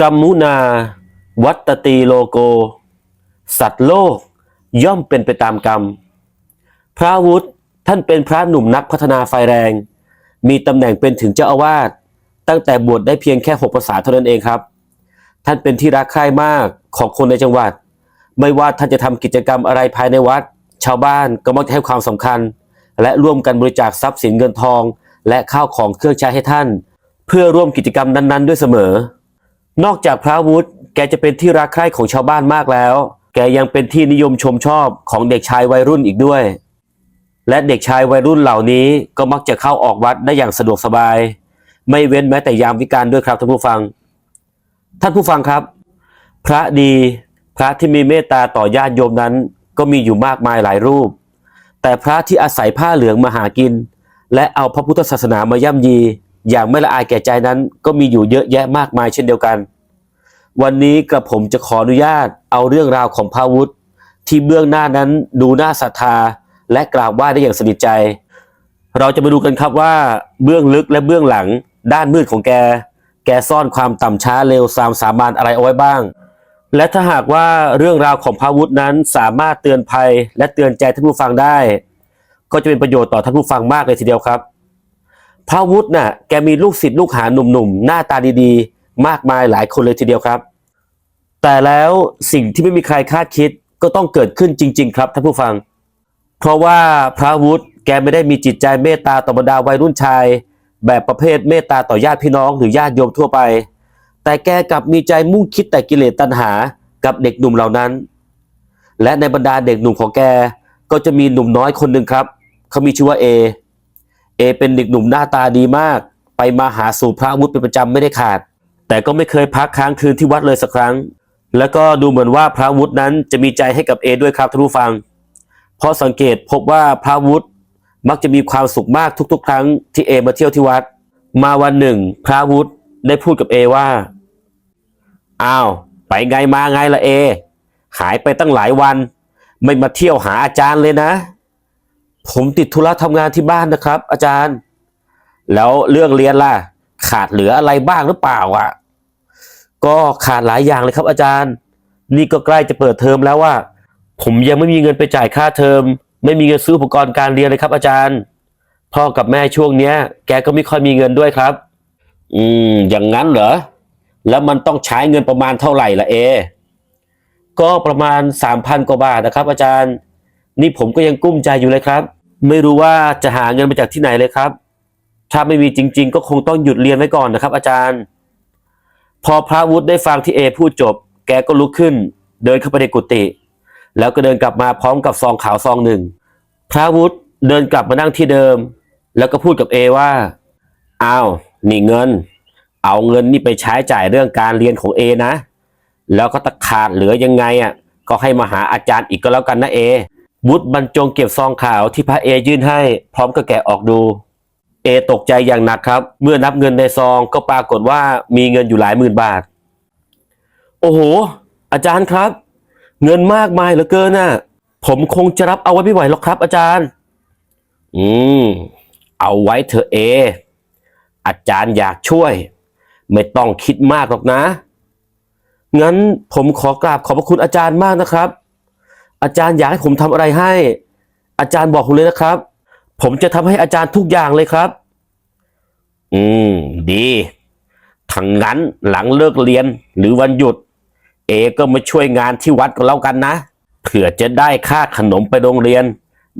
กัมมุนา วัตตีโลโก สัตว์โลก ย่อมเป็นไปตามกรรม พระวุฒิท่านเป็นพระหนุ่มนักพัฒนาไฟแรง มีตำแหน่งเป็นถึงเจ้าอาวาสตั้งแต่บวชได้เพียงแค่หกภาษาเท่านั้นเองครับ ท่านเป็นที่รักใคร่มากของคนในจังหวัด ไม่ว่าท่านจะทำกิจกรรมอะไรภายในวัด ชาวบ้านก็มักจะให้ความสำคัญ และร่วมกันบริจาคทรัพย์สินเงินทอง และข้าวของเครื่องใช้ให้ท่าน เพื่อร่วมกิจกรรมนั้น ๆ ด้วยเสมอ นอกจากพระวุฒิแกจะเป็นที่รักใคร่ของชาวบ้านมากแล้ว แกยังเป็นที่นิยมชมชอบของเด็กชายวัยรุ่นอีกด้วย และเด็กชายวัยรุ่นเหล่านี้ก็มักจะเข้าออกวัดได้อย่างสะดวกสบาย ไม่เว้นแม้แต่ยามวิกาลด้วยครับท่านผู้ฟัง ท่านผู้ฟังครับ พระดีพระที่มีเมตตาต่อญาติโยมนั้น ก็มีอยู่มากมายหลายรูป แต่พระที่อาศัยผ้าเหลืองมาหากิน และเอาพระพุทธศาสนามาย่ำยี อย่างไม่ละอายแก่ใจนั้นก็มีอยู่เยอะแยะมากมายเช่นเดียวกัน วันนี้กระผมจะขออนุญาตเอาเรื่องราวของพระวุฒิที่เบื้องหน้านั้นดูน่าศรัทธาและกราบไหว้ได้อย่างสนิทใจ เราจะมาดูกันครับว่าเบื้องลึกและเบื้องหลังด้านมืดของแก แกซ่อนความต่ำช้าเร็วสามสามานอะไรเอาไว้บ้าง และถ้าหากว่าเรื่องราวของพระวุฒินั้นสามารถเตือนภัยและเตือนใจท่านผู้ฟังได้ ก็จะเป็นประโยชน์ต่อท่านผู้ฟังมากเลยทีเดียวครับ พระวุฒิน่ะแกมีลูกศิษย์ลูกหาหนุ่มๆ หน้าตาดีๆ มากมายหลายคนเลยทีเดียวครับ แต่แล้วสิ่งที่ไม่มีใครคาดคิดก็ต้องเกิดขึ้นจริง ๆ ครับท่านผู้ฟัง เพราะว่าพระวุฒิแกไม่ได้มีจิตใจเมตตาต่อบรรดาวัยรุ่นชาย แบบประเภทเมตตาต่อญาติพี่น้องหรือญาติโยมทั่วไป แต่แกกลับมีใจมุ่งคิดแต่กิเลสตัณหากับเด็กหนุ่มเหล่านั้น และในบรรดาเด็กหนุ่มของแกก็จะมีหนุ่มน้อยคนหนึ่งครับเขามีชื่อว่าเอ เอเป็นเด็กหนุ่มหน้าตาดีมาก ไปมาหาสู่พระวุฒิเป็นประจำไม่ได้ขาด แต่ก็ไม่เคยพักค้างคืนที่วัดเลยสักครั้ง แล้วก็ดูเหมือนว่าพระวุฒินั้นจะมีใจให้กับเอด้วยครับท่านผู้ฟัง เพราะสังเกตพบว่าพระวุฒิมักจะมีความสุขมากทุกๆ ครั้งที่เอมาเที่ยวที่วัด มาวันหนึ่ง พระวุฒิได้พูดกับเอว่าอ้าวไปไงมาไงละเอ หายไปตั้งหลายวัน ไม่มาเที่ยวหาอาจารย์เลยนะ ผมติดธุระทำงานที่บ้านนะครับ อาจารย์ แล้วเรื่องเรียนล่ะ ขาดเหลืออะไรบ้างหรือเปล่าอะ ก็ขาดหลายอย่างเลยครับ อาจารย์ นี่ก็ใกล้จะเปิดเทอมแล้วว่า ผมยังไม่มีเงินไปจ่ายค่าเทอม ไม่มีเงินซื้ออุปกรณ์การเรียนเลยครับ อาจารย์ พ่อกับแม่ช่วงเนี้ย แกก็ไม่ค่อยมีเงินด้วยครับ อืม อย่างนั้นเหรอ แล้วมันต้องใช้เงินประมาณเท่าไหร่ล่ะเอ ก็ประมาณสามพันกว่าบาทนะครับ อาจารย์ นี่ผมก็ยังกุ้มใจอยู่เลยครับ ไม่รู้ว่าจะหาเงินมาจากที่ไหนเลยครับ ถ้าไม่มีจริง ๆ ก็คงต้องหยุดเรียนไว้ก่อนนะครับ อาจารย์ พอพระวุฒิได้ฟังที่เอพูดจบ แกก็ลุกขึ้น เดินเข้าไปในกุฏิแล้วก็เดินกลับมาพร้อมกับซองขาวซองหนึ่ง พระวุฒิเดินกลับมานั่งที่เดิม แล้วก็พูดกับเอว่าอ้าวนี่เงิน เอาเงินนี่ไปใช้จ่ายเรื่องการเรียนของเอนะ แล้วก็ตะขาดเหลือยังไงอะก็ให้มาหาอาจารย์อีกก็แล้วกันนะเอ วุฒบรรจงเก็บซองขาวที่พระเอยื่นให้ พร้อมกับแกะออกดู เอตกใจอย่างหนักครับ เมื่อนับเงินในซองก็ปรากฏว่ามีเงินอยู่หลายหมื่นบาท โอ้โห อาจารย์ครับ เงินมากมายเหลือเกินน่ะ ผมคงจะรับเอาไว้ไม่ไหวหรอกครับ อาจารย์ อืม เอาไว้เถอะเอ อาจารย์อยากช่วย ไม่ต้องคิดมากหรอกนะ งั้นผมขอกราบขอบพระคุณอาจารย์มากนะครับ อาจารย์อยากให้ผมทำอะไรให้ อาจารย์บอกผมเลยนะครับ ผมจะทำให้อาจารย์ทุกอย่างเลยครับ อืม ดีทั้งนั้นหลังเลิกเรียนหรือวันหยุด เอก็มาช่วยงานที่วัดก็แล้วกันนะเผื่อจะได้ค่าขนมไปโรงเรียน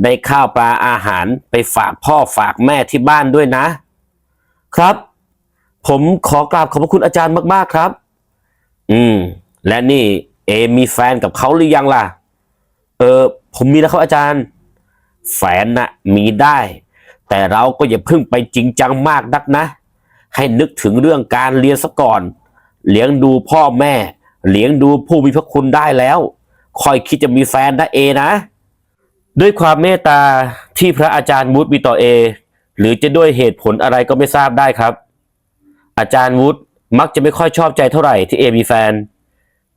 ได้ข้าวปลาอาหารไปฝากพ่อฝากแม่ที่บ้านด้วยนะ ครับ ผมขอกราบขอบพระคุณอาจารย์มากๆครับ อืม และนี่เอมีแฟนกับเขาหรือยังล่ะ ออผมมีแล้วครับอาจารย์ แฟนน่ะมีได้ แต่เราก็อย่าเพิ่งไปจริงจังมากนักนะ ให้นึกถึงเรื่องการเรียนซะก่อน เลี้ยงดูพ่อแม่ เลี้ยงดูผู้มีพระคุณได้แล้วค่อยคิดจะมีแฟนนะเอนะ ด้วยความเมตตาที่พระอาจารย์วุฒิมีต่อเอ หรือจะด้วยเหตุผลอะไรก็ไม่ทราบได้ครับ อาจารย์วุฒิมักจะไม่ค่อยชอบใจเท่าไหร่ที่เอมีแฟน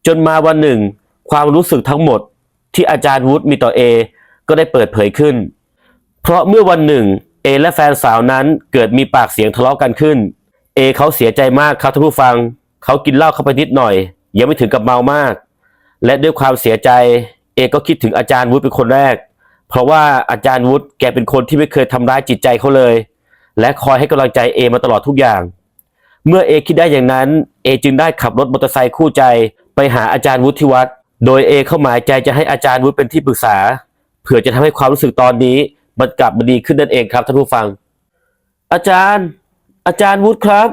จนมาวันหนึ่ง ความรู้สึกทั้งหมด ที่อาจารย์วุฒิมีต่อเอก็ได้เปิดเผยขึ้น เพราะเมื่อวันหนึ่งเอและแฟนสาวนั้นเกิดมีปากเสียงทะเลาะกันขึ้นเอเขาเสียใจมากครับท่านผู้ฟัง เขากินเหล้าเข้าไปนิดหน่อย ยังไม่ถึงกับเมามาก และด้วยความเสียใจเอก็คิดถึงอาจารย์วุฒิเป็นคนแรก เพราะว่าอาจารย์วุฒิแกเป็นคนที่ไม่เคยทำร้ายจิตใจเขาเลย และคอยให้กำลังใจเอมาตลอดทุกอย่าง เมื่อเอคิดได้อย่างนั้นเอจึงได้ขับรถมอเตอร์ไซค์คู่ใจ ไปหาอาจารย์วุฒิที่วัด โดยเอเข้าหมายใจจะให้อาจารย์วุฒิเป็นที่ปรึกษา เผื่อจะทำให้ความรู้สึกตอนนี้มันกลับมาดีขึ้นนั่นเองครับท่านผู้ฟัง อาจารย์ อาจารย์วุฒิครับ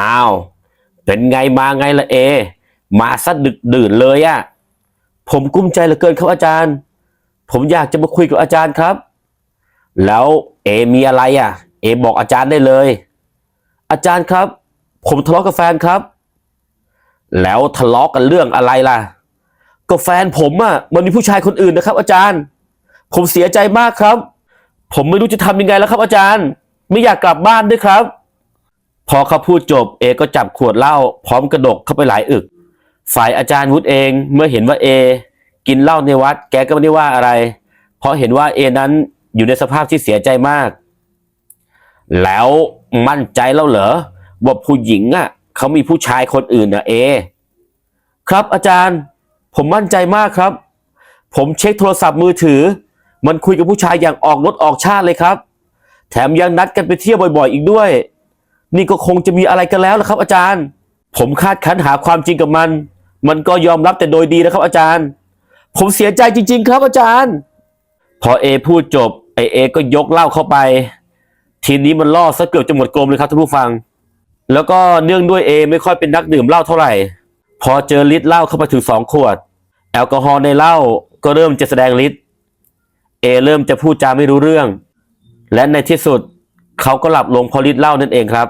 อ้าว เป็นไงมาไงละเอ มาซัดดึกดื่นเลยอะผมกุ้มใจเหลือเกินครับอาจารย์ ผมอยากจะมาคุยกับอาจารย์ครับ แล้วเอมีอะไรอะ เอบอกอาจารย์ได้เลย อาจารย์ครับ ผมทะเลาะกับแฟนครับ แล้วทะเลาะกันเรื่องอะไรล่ะ ก็แฟนผมอะมันมีผู้ชายคนอื่นนะครับ อาจารย์ ผมเสียใจมากครับ ผมไม่รู้จะทำยังไงแล้วครับ อาจารย์ ไม่อยากกลับบ้านด้วยครับ พอเขาพูดจบเอก็จับขวดเหล้าพร้อมกระดกเข้าไปหลายอึก ฝ่ายอาจารย์วุฒิเองเมื่อเห็นว่าเอ กินเหล้าในวัด แกก็ไม่ได้ว่าอะไร เพราะเห็นว่าเอนั้นอยู่ในสภาพที่เสียใจมาก แล้วมั่นใจแล้วเหรอว่าผู้หญิงอะ เขามีผู้ชายคนอื่นนะเอ ครับอาจารย์ ผมมั่นใจมากครับ ผมเช็คโทรศัพท์มือถือ มันคุยกับผู้ชายอย่างออกรถออกชาติเลยครับ แถมยังนัดกันไปเที่ยวบ่อย ๆ อีกด้วย นี่ก็คงจะมีอะไรกันแล้วละครับ อาจารย์ ผมคาดคั้นหาความจริงกับมัน มันก็ยอมรับแต่โดยดีนะครับ อาจารย์ ผมเสียใจจริง ๆ ครับอาจารย์ พอเอพูดจบไอเอก็ยกเหล้าเข้าไป ทีนี้มันล่อซะเกือบจะหมดกลมเลยครับท่านผู้ฟัง แล้วก็เนื่องด้วยเอไม่ค่อยเป็นนักดื่มเหล้าเท่าไหร่ พอเจอลิตรเหล้าเข้าไปถึงสองขวด แอลกอฮอล์ในเหล้าก็เริ่มจะแสดงฤทธิ์เอเริ่มจะพูดจาไม่รู้เรื่อง และในที่สุดเขาก็หลับลงเพราะฤทธิ์เหล้านั่นเองครับ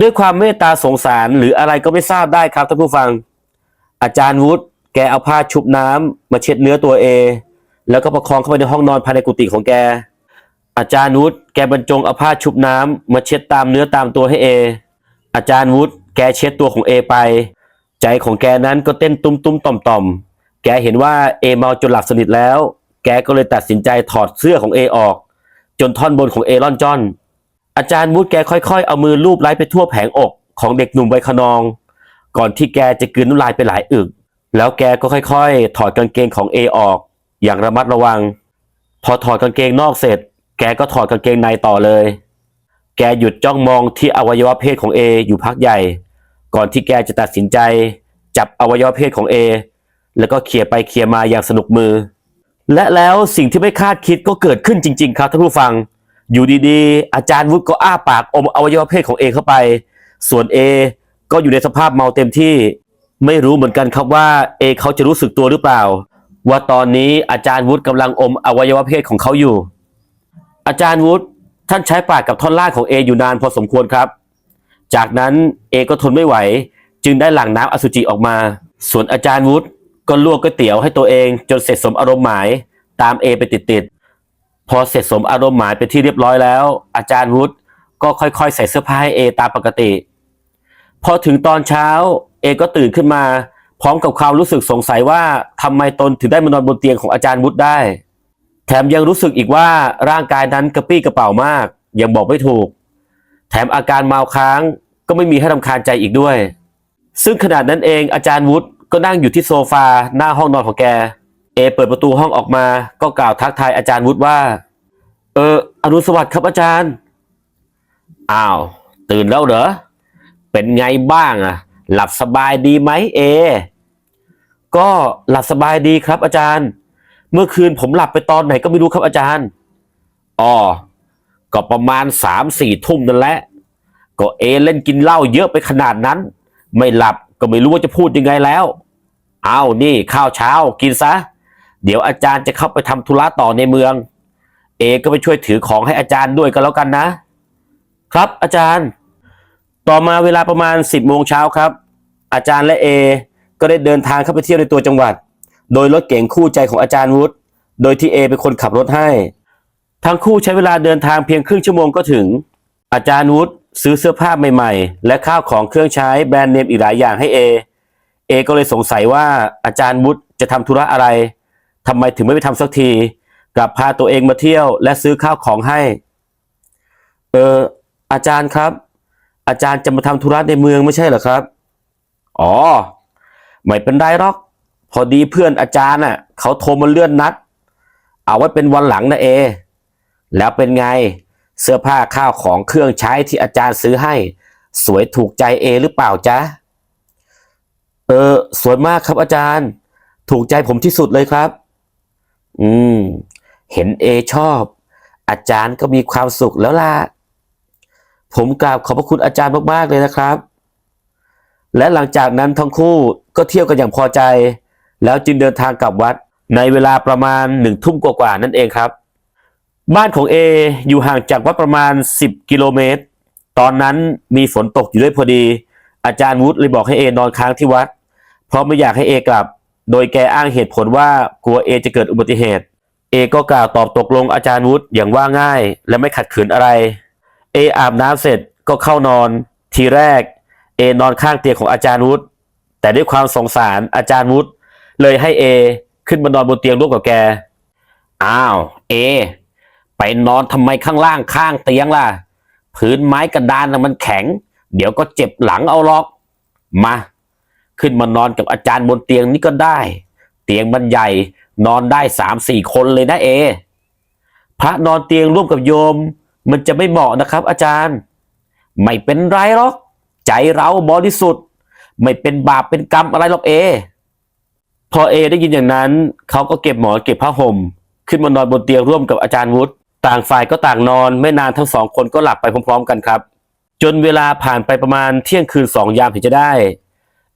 ด้วยความเมตตาสงสารหรืออะไรก็ไม่ทราบได้ครับท่านผู้ฟัง อาจารย์วุฒิแกเอาผ้าชุบน้ำมาเช็ดเนื้อตัวเอ แล้วก็ประคองเข้าไปในห้องนอนภายในกุฏิของแก อาจารย์วุฒิ แกบรรจงเอาผ้าชุบน้ำมาเช็ดตามเนื้อตามตัวให้เอ อาจารย์วุฒิแกเช็ดตัวของเอไป ใจของแกนั้นก็เต้นตุ้มตุ้มต่อมต่อมแกเห็นว่าเอเมาจนหลับสนิทแล้ว แกก็เลยตัดสินใจถอดเสื้อของเอออก จนท่อนบนของเอร่อนจอน อาจารย์วุฒิแกค่อยๆ เอามือลูบไล้ไปทั่วแผงอกของเด็กหนุ่มวัยขนอง ก่อนที่แกจะกลืนน้ำลายไปหลายอึก แล้วแกก็ค่อยๆ ถอดกางเกงของเอออก อย่างระมัดระวัง พอถอดกางเกงนอกเสร็จ แกก็ถอดกางเกงในต่อเลย แกหยุดจ้องมองที่อวัยวะเพศของเออยู่พักใหญ่ ก่อนที่แกจะตัดสินใจ จับอวัยวะเพศของเอแล้วก็เขี่ยไปเขี่ยมาอย่างสนุกมือ และแล้วสิ่งที่ไม่คาดคิดก็เกิดขึ้นจริง ๆ ครับท่านผู้ฟัง อยู่ดีๆ อาจารย์วุฒิก็อ้าปากอมอวัยวะเพศของเอเข้าไป ส่วนเอก็อยู่ในสภาพเมาเต็มที่ ไม่รู้เหมือนกันครับว่าเอเขาจะรู้สึกตัวหรือเปล่า ว่าตอนนี้อาจารย์วุฒิกำลังอมอวัยวะเพศของเขาอยู่ อาจารย์วุฒิท่านใช้ปากกับท่อนล่างของเออยู่นานพอสมควรครับ จากนั้นเอก็ทนไม่ไหว จึงได้หลั่งน้ำอสุจิออกมา ส่วนอาจารย์วุฒิก็ลวกก๋วยเตี๋ยวให้ตัวเองจนเสร็จสมอารมณ์หมายตามเอไปติดๆพอเสร็จสมอารมณ์หมายเป็นที่เรียบร้อยแล้ว อาจารย์วุฒิก็ค่อยๆ ใส่เสื้อผ้าให้เอตามปกติ พอถึงตอนเช้าเอก็ตื่นขึ้นมา พร้อมกับความรู้สึกสงสัยว่าทำไมตนถึงได้มานอนบนเตียงของอาจารย์วุฒิได้ แถมยังรู้สึกอีกว่าร่างกายนั้นกระปี้กระเป๋ามาก ยังบอกไม่ถูก แถมอาการเมาค้างก็ไม่มีให้รำคาญใจอีกด้วย ซึ่งขนาดนั้นเองอาจารย์วุฒิก็นั่งอยู่ที่โซฟาหน้าห้องนอนของแก เอเปิดประตูห้องออกมาก็กล่าวทักทายอาจารย์วุฒิว่า เอออรุณสวัสดิ์ครับอาจารย์ อ้าว ตื่นแล้วเหรอ เป็นไงบ้างอะหลับสบายดีไหมเอ ก็หลับสบายดีครับอาจารย์ เมื่อคืนผมหลับไปตอนไหนก็ไม่รู้ครับอาจารย์อ๋อก็ประมาณสามสี่ทุ่มนั่นแหละ ก็เอเล่นกินเหล้าเยอะไปขนาดนั้น ไม่หลับก็ไม่รู้ว่าจะพูดยังไงแล้ว เอานี่ข้าวเช้ากินซะ เดี๋ยวอาจารย์จะเข้าไปทำธุระต่อในเมือง เอก็ไปช่วยถือของให้อาจารย์ด้วยกันแล้วกันนะ ครับอาจารย์ ต่อมาเวลาประมาณ10โมงเช้าครับ อาจารย์และเอก็ได้เดินทางเข้าไปเที่ยวในตัวจังหวัด โดยรถเก๋งคู่ใจของอาจารย์วุฒิโดยที่เอเป็นคนขับรถให้ ทั้งคู่ใช้เวลาเดินทางเพียงครึ่งชั่วโมงก็ถึง อาจารย์วุฒิซื้อเสื้อผ้าใหม่ๆ และข้าวของเครื่องใช้แบรนด์เนมอีกหลายอย่างให้เอ เอก็เลยสงสัยว่าอาจารย์วุฒิจะทำธุระอะไรทำไมถึงไม่ไปทำสักที กลับพาตัวเองมาเที่ยว และซื้อข้าวของให้ เอออาจารย์ครับ อาจารย์จะมาทำธุระในเมืองไม่ใช่เหรอครับ อ๋อ ไม่เป็นไรหรอก พอดีเพื่อนอาจารย์น่ะเขาโทรมาเลื่อนนัด เอาไว้เป็นวันหลังนะเอ แล้วเป็นไงเสื้อผ้าข้าวของเครื่องใช้ที่อาจารย์ซื้อให้ สวยถูกใจเอหรือเปล่าจ๊ะ เออ สวยมากครับอาจารย์ ถูกใจผมที่สุดเลยครับ อืม เห็นเอชอบ อาจารย์ก็มีความสุขแล้วล่ะ ผมกราบขอบพระคุณอาจารย์มากๆเลยนะครับ และหลังจากนั้นทั้งคู่ก็เที่ยวกันอย่างพอใจ แล้วจึงเดินทางกลับวัดในเวลาประมาณหนึ่งทุ่มกว่าๆนั่นเองครับ บ้านของเออยู่ห่างจากวัดประมาณ 10 กิโลเมตร ตอนนั้นมีฝนตกอยู่ด้วยพอดี อาจารย์วุฒิเลยบอกให้เอนอนค้างที่วัด เพราะไม่อยากให้เอกลับ โดยแกอ้างเหตุผลว่ากลัวเอจะเกิดอุบัติเหตุ เอก็กล่าวตอบตกลงอาจารย์วุฒิอย่างว่าง่าย และไม่ขัดขืนอะไร เออาบน้ำเสร็จก็เข้านอน ทีแรก เอนอนข้างเตียงของอาจารย์วุฒิแต่ด้วยความสงสารอาจารย์วุฒิ เลยให้เอขึ้นมานอนบนเตียงร่วมกับแก อ้าวเอไปนอนทำไมข้างล่างข้างเตียงล่ะ พื้นไม้กระดานน่ะมันแข็ง เดี๋ยวก็เจ็บหลังเอาหรอก มา ขึ้นมานอนกับอาจารย์บนเตียงนี้ก็ได้ เตียงมันใหญ่นอนได้สามสี่คนเลยนะเอ พระนอนเตียงร่วมกับโยม มันจะไม่เหมาะนะครับ อาจารย์ ไม่เป็นไรหรอก ใจเราบริสุทธิ์ ไม่เป็นบาปเป็นกรรมอะไรหรอกเอ พอเอได้ยินอย่างนั้น เขาก็เก็บหมอนเก็บผ้าห่ม ขึ้นมานอนบนเตียงร่วมกับอาจารย์วุฒิต่างฝ่ายก็ต่างนอน ไม่นานทั้งสองคนก็หลับไปพร้อม ๆ กันครับ จนเวลาผ่านไปประมาณเที่ยงคืนสองยามถึงจะได้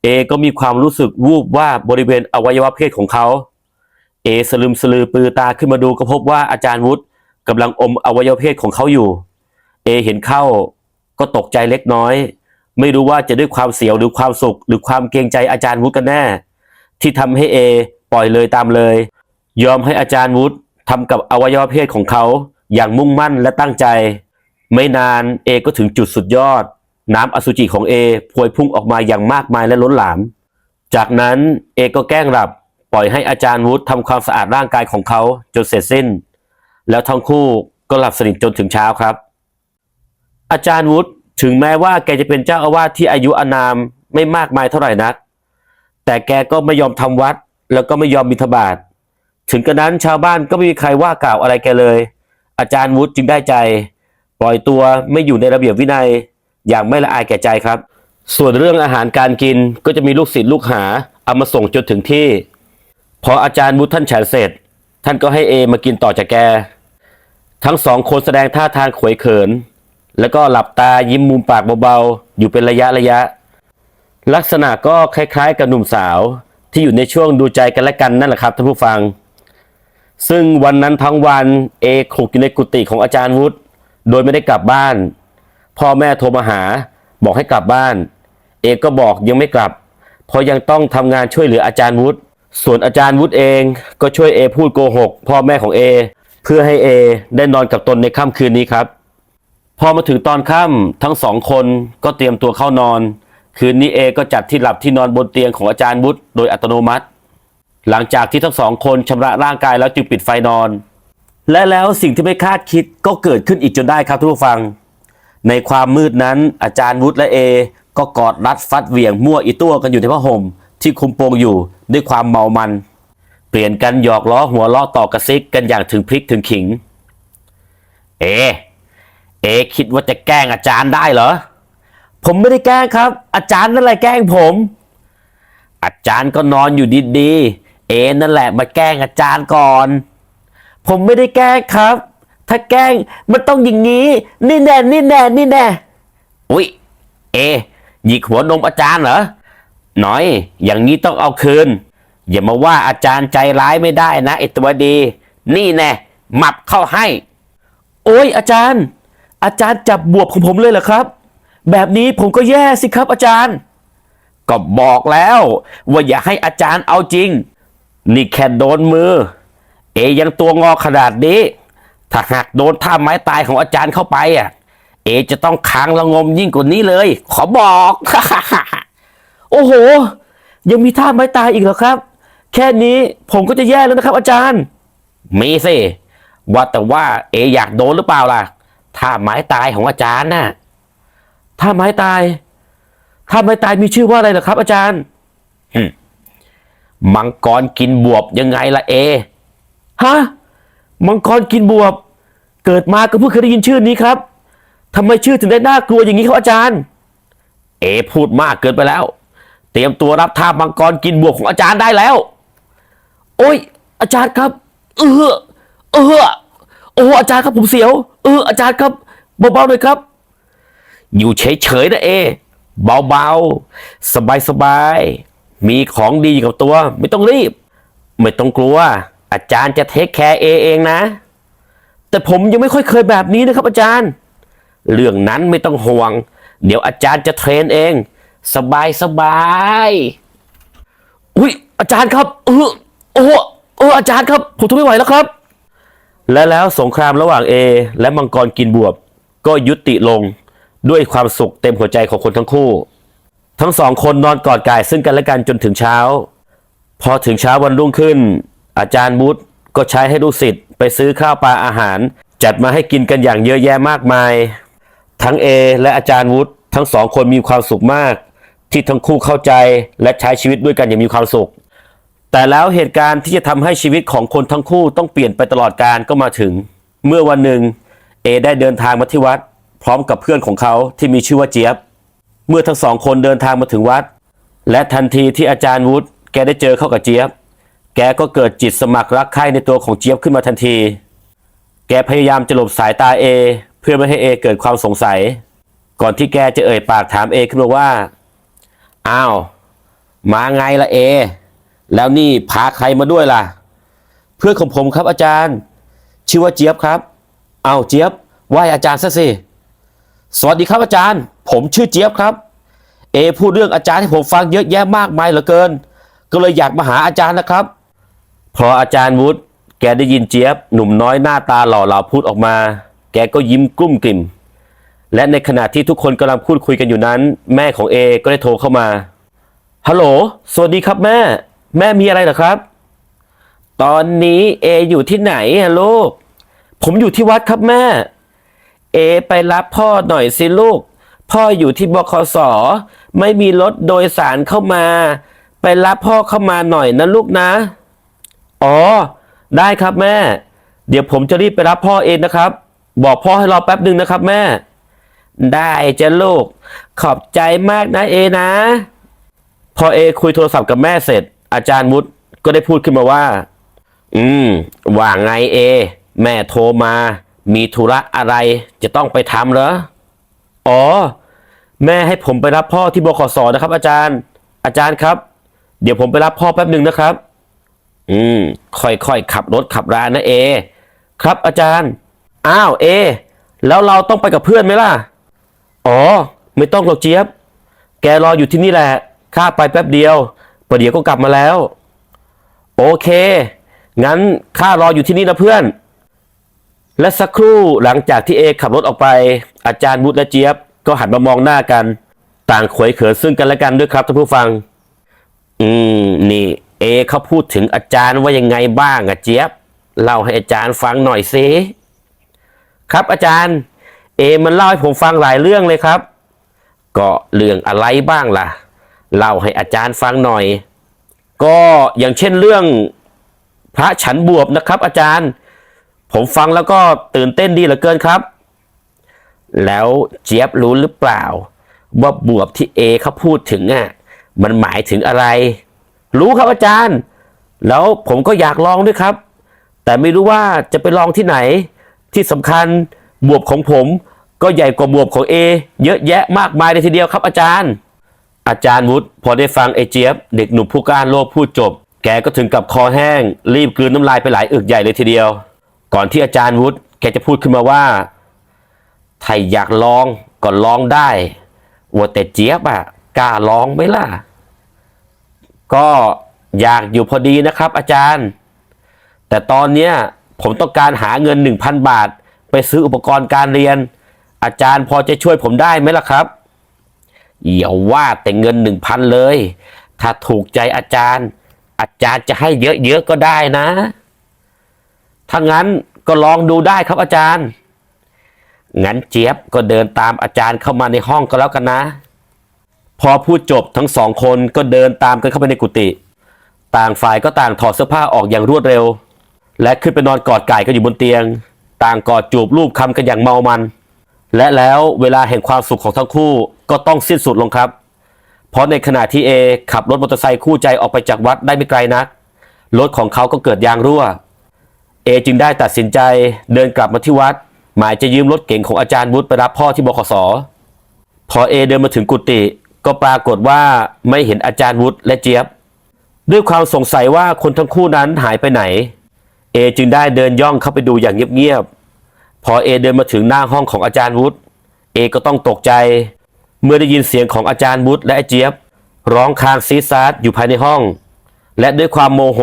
เอก็มีความรู้สึกวูบว่าบริเวณอวัยวะเพศของเขาเอสลึมสลือปือตาขึ้นมาดูก็พบว่าอาจารย์วุฒิกำลังอมอวัยวะเพศของเขาอยู่ เอเห็นเข้าก็ตกใจเล็กน้อย ไม่รู้ว่าจะด้วยความเสียวหรือความสุข หรือความเกรงใจอาจารย์วุฒิกันแน่ ที่ทำให้เอปล่อยเลยตามเลย ยอมให้อาจารย์วุฒิทำกับอวัยวะเพศของเขาอย่างมุ่งมั่นและตั้งใจ ไม่นานเอก็ถึงจุดสุดยอด น้ำอสุจิของเอพวยพุ่งออกมาอย่างมากมายและล้นหลาม จากนั้นเอก็แกล้งหลับปล่อยให้อาจารย์วุฒิทำความสะอาดร่างกายของเขาจนเสร็จสิ้น แล้วทั้งคู่ก็หลับสนิทจนถึงเช้าครับ อาจารย์วุฒิถึงแม้ว่าแกจะเป็นเจ้าอาวาสที่อายุอานามไม่มากมายเท่าไหร่นัก แต่แกก็ไม่ยอมทำวัด แล้วก็ไม่ยอมบิณฑบาตถึงกระนั้นชาวบ้านก็ไม่มีใครว่ากล่าวอะไรแกเลย อาจารย์วุฒิจึงได้ใจ ปล่อยตัวไม่อยู่ในระเบียบวินัย อย่างไม่ละอายแก่ใจครับ ส่วนเรื่องอาหารการกินก็จะมีลูกศิษย์ลูกหาเอามาส่งจนถึงที่ พออาจารย์วุฒิท่านฉันเสร็จ ท่านก็ให้เอมากินต่อจากแก ทั้งสองคนแสดงท่าทางขวยเขิน แล้วก็หลับตายิ้มมุมปากเบาๆอยู่เป็นระยะระยะ ลักษณะก็คล้ายๆ กับหนุ่มสาว ที่อยู่ในช่วงดูใจกันและกันนั่นแหละครับท่านผู้ฟัง ซึ่งวันนั้นทั้งวันเอคลุกอยู่ในกุฏิของอาจารย์วุฒิโดยไม่ได้กลับบ้าน พ่อแม่โทรมาหา บอกให้กลับบ้าน เอก็บอกยังไม่กลับ เพราะยังต้องทำงานช่วยเหลืออาจารย์วุฒิส่วนอาจารย์วุฒิเองก็ช่วยเอพูดโกหกพ่อแม่ของเอเพื่อให้เอได้นอนกับตนในค่ำคืนนี้ครับ พอมาถึงตอนค่ำทั้งสองคนก็เตรียมตัวเข้านอน คืนนี้เอก็จัดที่หลับที่นอนบนเตียงของอาจารย์วุฒโดยอัตโนมัติ หลังจากที่ทั้งสองคนชำระร่างกายแล้วจึงปิดไฟนอน และแล้วสิ่งที่ไม่คาดคิดก็เกิดขึ้นอีกจนได้ครับทุกผู้ฟัง ในความมืดนั้นอาจารย์วุฒิและเอก็กอดรัดฟัดเหวี่ยงมั่วอีตัวกันอยู่ในผ้าห่มที่คุมโปงอยู่ด้วยความเมามัน เปลี่ยนกันหยอกล้อหัวล้อต่อกระซิกกันอย่างถึงพริกถึงขิง เอ เอคิดว่าจะแกล้งอาจารย์ได้เหรอ ผมไม่ได้แกล้งครับ อาจารย์นั่นแหละแกล้งผม อาจารย์ก็นอนอยู่ดีๆ เอ็นั่นแหละมาแกล้งอาจารย์ก่อน ผมไม่ได้แกล้งครับ ถ้าแกล้งมันต้องอย่างนี้ นี่แน่นี่แน่นี่แน่อุ๊ย เอหยิกหัวนมอาจารย์เหรอหน่อย อย่างนี้ต้องเอาคืน อย่ามาว่าอาจารย์ใจร้ายไม่ได้นะไอตัวดี นี่แน่หมับเข้าให้ โอ้ยอาจารย์ อาจารย์จับบวบของผมเลยเหรอครับ แบบนี้ผมก็แย่สิครับอาจารย์ ก็บอกแล้ว ว่าอย่าให้อาจารย์เอาจริง นี่แค่โดนมือ เอยังตัวงอขนาดนี้ ถ้าหากโดนท่าไม้ตายของอาจารย์เข้าไปอะ เอจะต้องค้างละงมยิ่งกว่านี้เลย ขอบอก โอ้โห ยังมีท่าไม้ตายอีกเหรอครับ แค่นี้ผมก็จะแย่แล้วนะครับ อาจารย์ มีสิว่าแต่ว่าเออยากโดนหรือเปล่าล่ะท่าไม้ตายของอาจารย์น่ะ ถ้าไม้ตาย ถ้าไม้ตายมีชื่อว่าอะไรเหรอครับ อาจารย์มังกรกินบวบยังไงล่ะเอฮะมังกรกินบวบ เกิดมาก็เพิ่งเคยได้ยินชื่อนี้ครับทำไมชื่อถึงได้น่ากลัวอย่างนี้ครับอาจารย์ เอ พูดมากเกินไปแล้ว เตรียมตัวรับท่ามังกรกินบวบของอาจารย์ได้แล้ว โอ้ย อาจารย์ครับ เออเออโอ้อาจารย์ครับผมเสียว เอออาจารย์ครับเบาๆหน่อยครับ อยู่เฉยๆนะเอ เบาๆ สบายๆ มีของดีอยู่กับตัว ไม่ต้องรีบ ไม่ต้องกลัว อาจารย์จะเทคแคร์เอเองนะ แต่ผมยังไม่ค่อยเคยแบบนี้นะครับอาจารย์ เรื่องนั้นไม่ต้องห่วง เดี๋ยวอาจารย์จะเทรนเอง สบายสบายๆอุ้ยอาจารย์ครับเออโอ้เอออาจารย์ครับ ผมทนไม่ไหวแล้วครับ และแล้วสงครามระหว่างเอและมังกรกินบวบ ก็ยุติลง ด้วยความสุขเต็มหัวใจของคนทั้งคู่ ทั้งสองคนนอนกอดกายซึ่งกันและกันจนถึงเช้า พอถึงเช้าวันรุ่งขึ้น อาจารย์มุดก็ใช้ให้ลูกศิษย์ไปซื้อข้าวปลาอาหาร จัดมาให้กินกันอย่างเยอะแยะมากมาย ทั้งเอและอาจารย์วุฒิทั้งสองคนมีความสุขมาก ที่ทั้งคู่เข้าใจและใช้ชีวิตด้วยกันอย่างมีความสุข แต่แล้วเหตุการณ์ที่จะทำให้ชีวิตของคนทั้งคู่ต้องเปลี่ยนไปตลอดการก็มาถึง เมื่อวันหนึ่งเอได้เดินทางมาที่วัด พร้อมกับเพื่อนของเขาที่มีชื่อว่าเจี๊ยบ เมื่อทั้งสองคนเดินทางมาถึงวัด และทันทีที่อาจารย์วุฒิแกได้เจอเข้ากับเจี๊ยบ แกก็เกิดจิตสมัครรักใคร่ในตัวของเจี๊ยบขึ้นมาทันที แกพยายามจะหลบสายตาเอ เพื่อไม่ให้เอเกิดความสงสัย ก่อนที่แกจะเอ่ยปากถามเอขึ้นมาว่า อ้าว มาไงล่ะเอ แล้วนี่พาใครมาด้วยล่ะ เพื่อนของผมครับอาจารย์ ชื่อว่าเจี๊ยบครับ เอาเจี๊ยบไหวอาจารย์ซะสิ สวัสดีครับอาจารย์ ผมชื่อเจี๊ยบครับ เอพูดเรื่องอาจารย์ให้ผมฟังเยอะแยะมากมายเหลือเกิน ก็เลยอยากมาหาอาจารย์นะครับ พออาจารย์วุฒิแกได้ยินเจี๊ยบหนุ่มน้อยหน้าตาหล่อเหลาพูดออกมา แกก็ยิ้มกลุ้มกลิ่ม และในขณะที่ทุกคนกำลังพูดคุยกันอยู่นั้น แม่ของเอก็ได้โทรเข้ามาฮัลโหลสวัสดีครับแม่ แม่มีอะไรเหรอครับ ตอนนี้เออยู่ที่ไหนอะลูกผมอยู่ที่วัดครับแม่ เอไปรับพ่อหน่อยสิลูก พ่ออยู่ที่บคสไม่มีรถโดยสารเข้ามา ไปรับพ่อเข้ามาหน่อยนะลูกนะ อ๋อ ได้ครับแม่ เดี๋ยวผมจะรีบไปรับพ่อเองนะครับ บอกพ่อให้รอแป๊บหนึ่งนะครับแม่ ได้จ้ะลูก ขอบใจมากนะเอนะ พอเอคุยโทรศัพท์กับแม่เสร็จ อาจารย์มุดก็ได้พูดขึ้นมาว่า อืม ว่าไงเอ แม่โทรมา มีธุระอะไรจะต้องไปทำเหรอ อ๋อ แม่ให้ผมไปรับพ่อที่บขสนะครับ อาจารย์ อาจารย์ครับ เดี๋ยวผมไปรับพ่อแป๊บหนึ่งนะครับ อืม ค่อยๆขับรถขับรานะเอ ครับอาจารย์ อ้าวเอ แล้วเราต้องไปกับเพื่อนไหมล่ะ อ๋อ ไม่ต้องหรอกเจี๊ยบ แกรออยู่ที่นี่แหละ ข้าไปแป๊บเดียวประเดี๋ยวก็กลับมาแล้ว โอเค งั้นข้ารออยู่ที่นี่นะเพื่อน และสักครู่หลังจากที่เอขับรถออกไป อาจารย์มุดและเจี๊ยบ ก็หันมามองหน้ากัน ต่างขวยเขินซึ่งกันและกันด้วยครับท่านผู้ฟัง อืมนี่เอเขาพูดถึงอาจารย์ว่ายังไงบ้างอะเจี๊ยบเล่าให้อาจารย์ฟังหน่อยสิครับอาจารย์ เอมันเล่าให้ผมฟังหลายเรื่องเลยครับ ก็เรื่องอะไรบ้างล่ะ เล่าให้อาจารย์ฟังหน่อย ก็อย่างเช่นเรื่องพระฉันบวบนะครับ อาจารย์ ผมฟังแล้วก็ตื่นเต้นดีเหลือเกินครับ แล้วเจี๊ยบรู้หรือเปล่า ว่าบวบที่เอเขาพูดถึงอะมันหมายถึงอะไร รู้ครับอาจารย์ แล้วผมก็อยากลองด้วยครับ แต่ไม่รู้ว่าจะไปลองที่ไหน ที่สำคัญบวบของผมก็ใหญ่กว่าบวบของเอเยอะแยะมากมายเลยทีเดียวครับอาจารย์ อาจารย์วุฒิพอได้ฟังไอเจี๊ยบ เด็กหนุ่มผู้กล้ารโลกพูดจบ แกก็ถึงกับคอแห้ง รีบกลืนน้ำลายไปหลายอึกใหญ่เลยทีเดียว ก่อนที่อาจารย์วุฒิแกจะพูดขึ้นมาว่าถ้าอยากลองก็ลองได้ว่าแต่เจี๊ยบอะกล้าลองไหมล่ะ ก็อยากอยู่พอดีนะครับ อาจารย์ แต่ตอนเนี้ยผมต้องการหาเงิน 1,000 บาท ไปซื้ออุปกรณ์การเรียน อาจารย์พอจะช่วยผมได้ไหมล่ะครับอย่าว่าแต่เงิน 1,000 เลย ถ้าถูกใจอาจารย์ อาจารย์จะให้เยอะๆก็ได้นะ ถ้างั้นก็ลองดูได้ครับอาจารย์ งั้นเจี๊ยบก็เดินตามอาจารย์เข้ามาในห้องก็แล้วกันนะ พอพูดจบทั้งสองคนก็เดินตามกันเข้าไปในกุฏิต่างฝ่ายก็ต่างถอดเสื้อผ้าออกอย่างรวดเร็ว และขึ้นไปนอนกอดไก่กันอยู่บนเตียง ต่างกอดจูบรูปคำกันอย่างเมามัน และแล้วเวลาแห่งความสุขของทั้งคู่ก็ต้องสิ้นสุดลงครับ เพราะในขณะที่เอขับรถมอเตอร์ไซค์คู่ใจออกไปจากวัดได้ไม่ไกลนักรถของเขาก็เกิดยางรั่ว เอจึงได้ตัดสินใจเดินกลับมาที่วัด หมายจะยืมรถเก๋งของอาจารย์วุฒิไปรับพ่อที่บขสพอเอเดินมาถึงกุฏิก็ปรากฏว่าไม่เห็นอาจารย์วุฒิและเจี๊ยบ ด้วยความสงสัยว่าคนทั้งคู่นั้นหายไปไหน เอจึงได้เดินย่องเข้าไปดูอย่างเงียบๆพอเอเดินมาถึงหน้าห้องของอาจารย์วุฒิเอก็ต้องตกใจ เมื่อได้ยินเสียงของอาจารย์วุฒิและเจี๊ยบ ร้องครางซีซาร์อยู่ภายในห้อง และด้วยความโมโห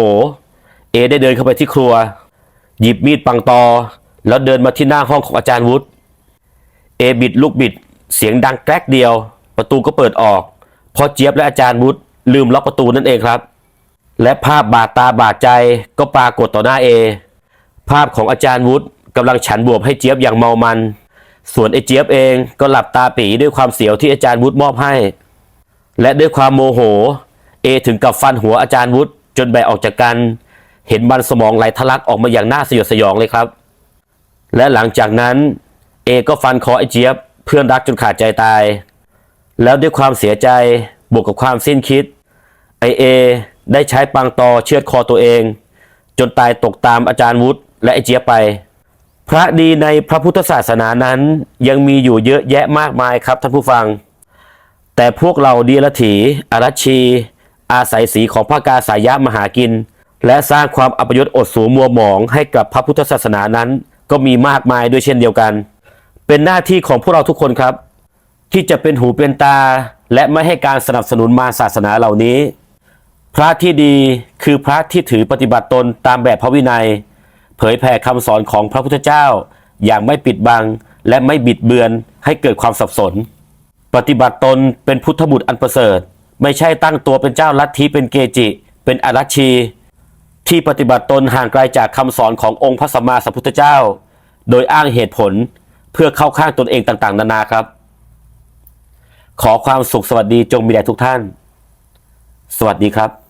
เอได้เดินเข้าไปที่ครัว หยิบมีดปังตอ แล้วเดินมาที่หน้าห้องของอาจารย์วุฒิเอบิดลูกบิด เสียงดังแกรกเดียว ประตูก็เปิดออกเพราะเจี๊ยบและอาจารย์วุฒิลืมล็อกประตูนั่นเองครับ และภาพบาดตาบาดใจก็ปรากฏต่อหน้าเอ ภาพของอาจารย์วุฒิกำลังฉันบวบให้เจี๊ยบอย่างเมามัน ส่วนไอ้เจี๊ยบเองก็หลับตาปีด้วยความเสียวที่อาจารย์วุฒิมอบให้ และด้วยความโมโห เอถึงกับฟันหัวอาจารย์วุฒิจนแบกออกจากกัน เห็นมันสมองไหลทะลักออกมาอย่างน่าสยดสยองเลยครับ และหลังจากนั้นเอก็ฟันคอไอ้เจี๊ยบเพื่อนรักจนขาดใจตาย แล้วด้วยความเสียใจบวกกับความสิ้นคิดไอเอได้ใช้ปังตอเชือดคอตัวเอง จนตายตกตามอาจารย์วุฒิและไอเจี๊ยบไป พระดีในพระพุทธศาสนานั้นยังมีอยู่เยอะแยะมากมายครับท่านผู้ฟัง แต่พวกเราดีละถีอารัชชีอาศัยสีของพระกาสายะมหากิน และสร้างความอัปยศอดสูมัวหมองให้กับพระพุทธศาสนานั้น ก็มีมากมายด้วยเช่นเดียวกัน เป็นหน้าที่ของพวกเราทุกคนครับ ที่จะเป็นหูเป็นตา และไม่ให้การสนับสนุนมาศาสนาเหล่านี้ พระที่ดีคือพระที่ถือปฏิบัติตนตามแบบพระวินัย เผยแผ่คำสอนของพระพุทธเจ้า อย่างไม่ปิดบัง และไม่บิดเบือนให้เกิดความสับสน ปฏิบัติตนเป็นพุทธบุตรอันประเสริฐ ไม่ใช่ตั้งตัวเป็นเจ้าลัทธิเป็นเกจิ เป็นอารัชี ที่ปฏิบัติตนห่างไกลจากคำสอนขององค์พระสัมมาสัมพุทธเจ้า โดยอ้างเหตุผลเพื่อเข้าข้างตนเองต่างๆ นานาครับ ขอความสุขสวัสดีจงมีแด่ทุกท่าน สวัสดีครับ